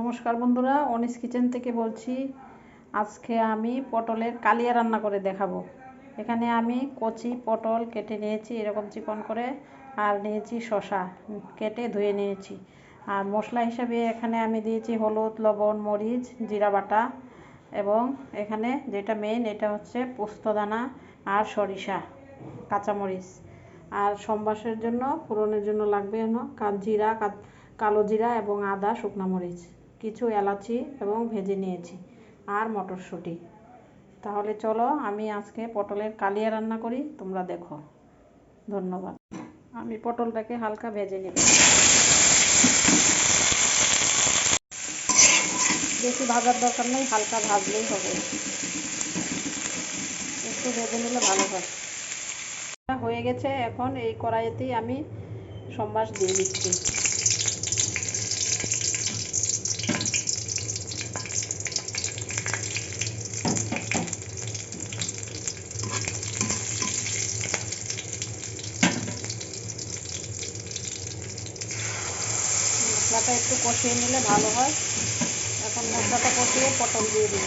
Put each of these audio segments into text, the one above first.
নমস্কার বন্ধুরা, অনিস কিচেন থেকে বলছি, আজকে আমি পটলের কালিয়া রান্না করে দেখাবো। এখানে আমি কচি পটল কেটে নিয়েছি, এরকম চিকন করে, আর নিয়েছি শশা কেটে ধুয়ে নিয়েছি। আর মশলা হিসাবে এখানে আমি দিয়েছি হলুদ, লবণ, মরিচ, জিরা বাটা, এবং এখানে যেটা মেন এটা হচ্ছে পোস্তদানা আর সরিষা, কাঁচামরিচ। আর সম্বাসের জন্য ফোড়নের জন্য লাগবে জিরা কালো জিরা এবং আদা, শুকনো মরিচ। কিছু এলাচি এবং ভেজে নিয়েছি আর মটরশুঁটি। তাহলে চলো আমি আজকে পটলের কালিয়া রান্না করি, তোমরা দেখো। ধন্যবাদ। আমি পটলটাকে হালকা ভেজে নেব। বেশি ভাজার দরকার নেই, হালকা ভাজলেই হবে। একটু ভেজে নিলে ভালো হয়। হয়ে গেছে, এখন এই কড়াইতেই আমি সম্বাস দিয়ে দিচ্ছি। মশলাটা একটু কষিয়ে নিলে ভালো হয়। এখন মশলাটা কষিয়ে পটল দিয়ে দিব।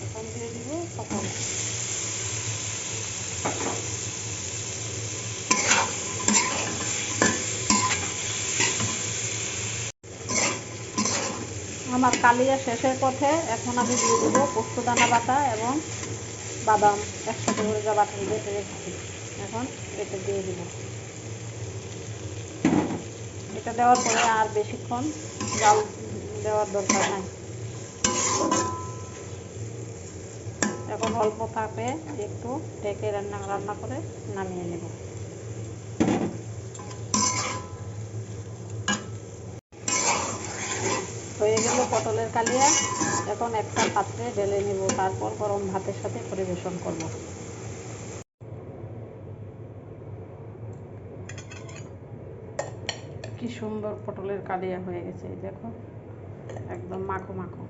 এখন দিয়ে দিব পটল। আমার কালিয়া শেষের পথে এখন আমি দিয়ে দেবো পোস্তদানা বাটা এবং বাদাম। একসাথে করে যা বাটা দিয়ে রেখেছি এখন এটা দিয়ে দিব। এটা দেওয়ার পরে আর বেশিক্ষণ জাল দেওয়ার দরকার নাই। এখন অল্প থাকে একটু ঢেকে রান্না রান্না করে নামিয়ে নেব। হয়ে গেল পটলের কালিয়া। এখন একটা পাত্রে ঢেলে নেব। তারপর গরম ভাতের সাথে পরিবেশন করব। কি সুন্দর পটলের কালিয়া হয়ে গেছে দেখো। একদম মাখো মাখো।